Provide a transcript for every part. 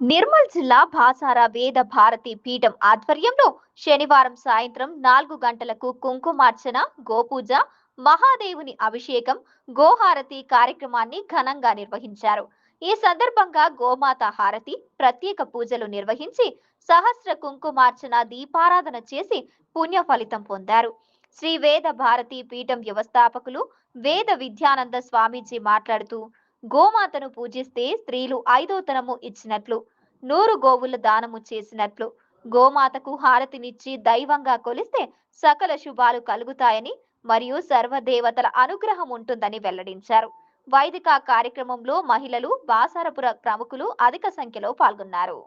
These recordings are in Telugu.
నిర్మల్ జిల్లా భాసార వేద భారతి పీఠం ఆధ్వర్యంలో శనివారం సాయంత్రం నాలుగు గంటలకు కుంకుమార్చన గోపూజ మహాదేవుని అభిషేకం గోహారతి కార్యక్రమాన్ని ఘనంగా నిర్వహించారు. ఈ సందర్భంగా గోమాత హారతి ప్రత్యేక పూజలు నిర్వహించి సహస్ర కుంకుమార్చన దీపారాధన చేసి పుణ్య ఫలితం పొందారు. శ్రీ వేద భారతి పీఠం వ్యవస్థాపకులు వేద విద్యానంద స్వామీజీ మాట్లాడుతూ గోమాతను పూజిస్తే స్త్రీలు ఐదోతనము ఇచ్చినట్లు నూరు గోవుల దానము చేసినట్లు. గోమాతకు హారతినిచ్చి దైవంగా కొలిస్తే సకల శుభాలు కలుగుతాయని మరియు సర్వదేవతల అనుగ్రహం ఉంటుందని వెల్లడించారు. వైదిక కార్యక్రమంలో మహిళలు బాసారపుర ప్రముఖులు అధిక సంఖ్యలో పాల్గొన్నారు.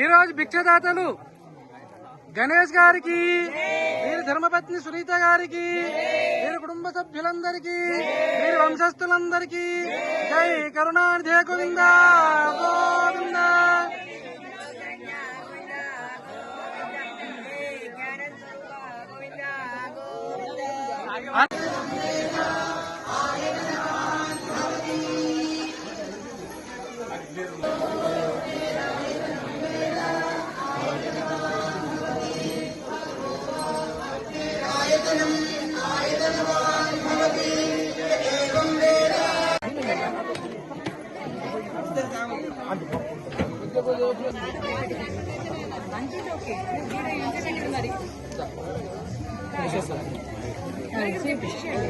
ఈరోజు భిక్షదాతలు గణేష్ గారికి వీరి ధర్మపత్ని సునీత గారికి వీరి కుటుంబ సభ్యులందరికీ వీరి వంశస్థులందరికీ జై కరుణానిధే గోవింద గోవింద.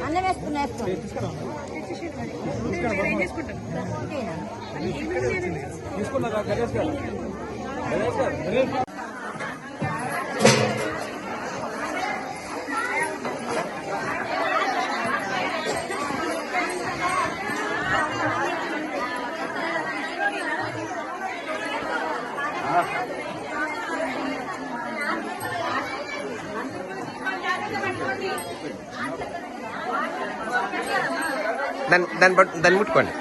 అన్నం వేసుకుని వేసుకోండి తీసుకున్నారా గణేష్ గారు గణేష్ గారు? దాన్ని దాన్ని బట్ దాన్ని ముట్టుకోండి.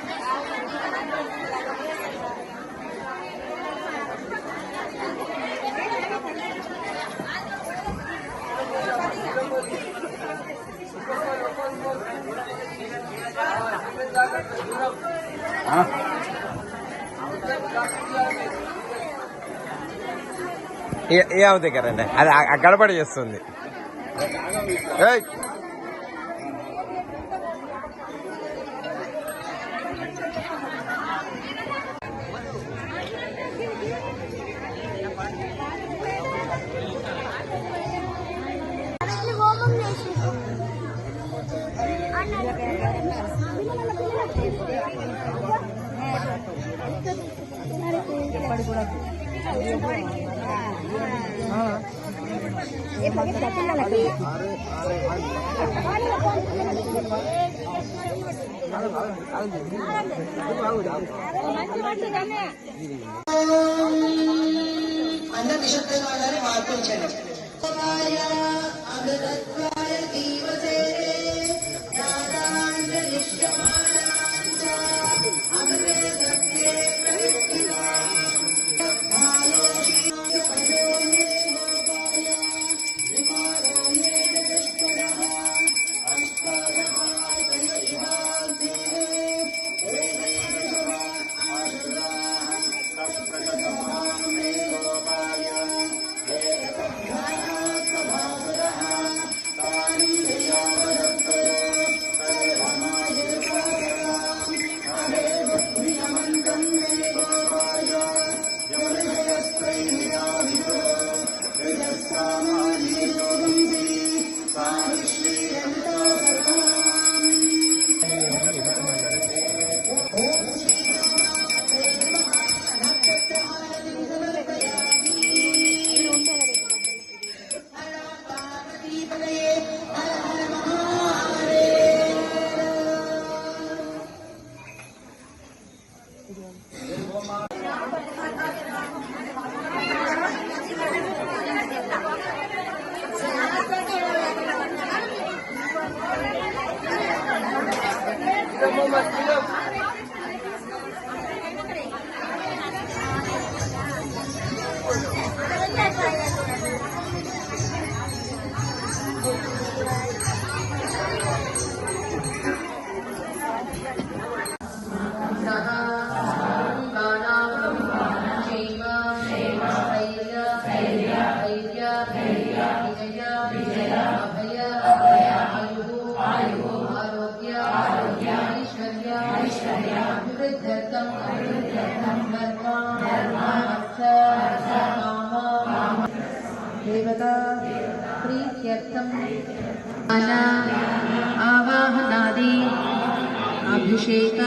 ఏ- ఏ కదండి అది ఆ- ఆ గడబడ చేస్తుంది. ఎప్పటి కూడా మార్పు వచ్చాడు देवता अना आवाहनादि अभिषेक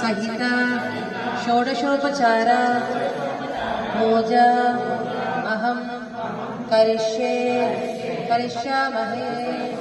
सहित षोडशोपचार भोज अहम करिष्ये करिष्यामहे।